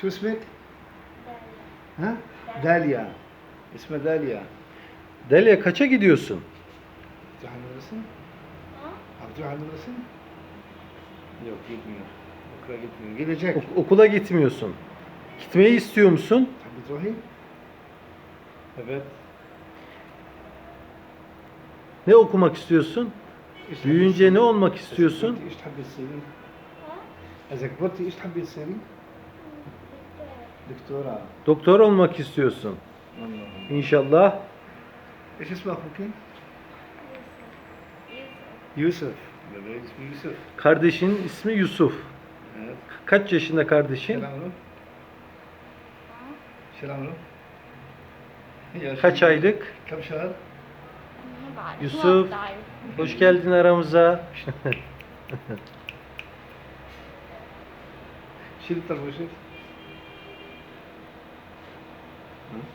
شو اسمك؟ ها؟ داليا اسمها داليا Delia kaça gidiyorsun? تروح على المدرسة؟ عم تروح على المدرسة؟ Yok gitmiyor. Okula gitmiyor. Gidecek. Ok- okula gitmiyorsun. Gitmeyi istiyor musun? تحبي تروحي؟ Evet. Ne okumak istiyorsun? إيش تحبي Büyüyünce تصيري؟ ne olmak إذا istiyorsun? كبرتي إيش تحبي تصيري؟ إذا كبرتي إيش تحبي تصيري؟ دكتورة Doktor olmak istiyorsun. والله İnşallah. إيش اسم أخوك؟ يوسف بابا اسمه يوسف Kardeşinin ismi Yusuf. Evet. Kaç yaşında شو kardeşin? العمره؟ شو العمره؟ يا Kaç شو- aylık? كم شهر؟ ما بعرف يوسف. ما بعرف Hoş geldin aramıza. شيل الطربوشة 嗯。